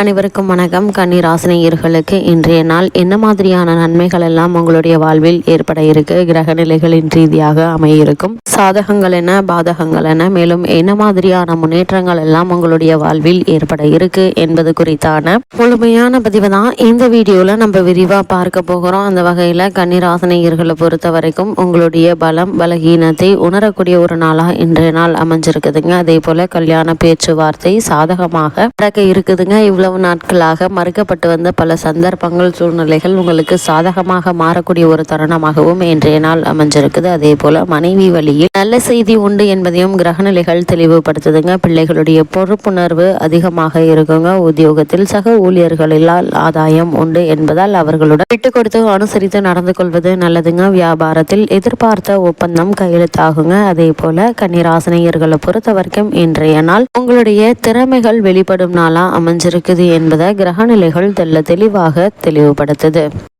அனைவருக்கும் வணக்கம். கன்னிராசினியர்களுக்கு இன்றைய நாள் என்ன மாதிரியான நன்மைகள் எல்லாம் உங்களுடைய வாழ்வில் ஏற்பட இருக்கு? கிரக நிலைகளின் ரீதியாக அமையிருக்கும். சாதகங்கள் என்ன? பாதகங்கள் என்ன? மேலும் என்ன மாதிரியான முன்னேற்றங்கள் எல்லாம் உங்களுடைய வாழ்வில் ஏற்பட இருக்கு என்பது குறித்தான முழுமையான பதிவு தான் இந்த வீடியோல நம்ம விரிவா பார்க்க போகிறோம். அந்த வகையில ஆசனையர்களை பொறுத்த வரைக்கும் உங்களுடைய பலம் பலகீனத்தை உணரக்கூடிய ஒரு நாளாக இன்றைய நாள் அமைஞ்சிருக்குதுங்க. அதே போல கல்யாண பேச்சுவார்த்தை சாதகமாக நடக்க இருக்குதுங்க. இவ்வளவு நாட்களாக மறுக்கப்பட்டு வந்த பல சந்தர்ப்பங்கள் சூழ்நிலைகள் உங்களுக்கு சாதகமாக மாறக்கூடிய ஒரு தருணமாகவும் இன்றைய நாள் அமைஞ்சிருக்குது. அதே போல மனைவி வழியில் நல்ல செய்தி உண்டு என்பதையும் கிரகநிலைகள் தெளிவுபடுத்துதுங்க. பிள்ளைகளுடைய பொறுப்புணர்வு அதிகமாக இருக்குங்க. உத்தியோகத்தில் சக ஊழியர்களால் ஆதாயம் உண்டு என்பதால் அவர்களுடன் விட்டு கொடுத்து அனுசரித்து நடந்து கொள்வது நல்லதுங்க. வியாபாரத்தில் எதிர்பார்த்த ஒப்பந்தம் கையெழுத்தாகுங்க. அதே போல கன்னிராசனையர்களை பொறுத்த வரைக்கும் இன்றைய நாள் உங்களுடைய திறமைகள் வெளிப்படும் நாளா அமைஞ்சிருக்குது. என்பதை கிரகநிலைகள் தெல்ல தெளிவாக தெளிவுபடுத்துது.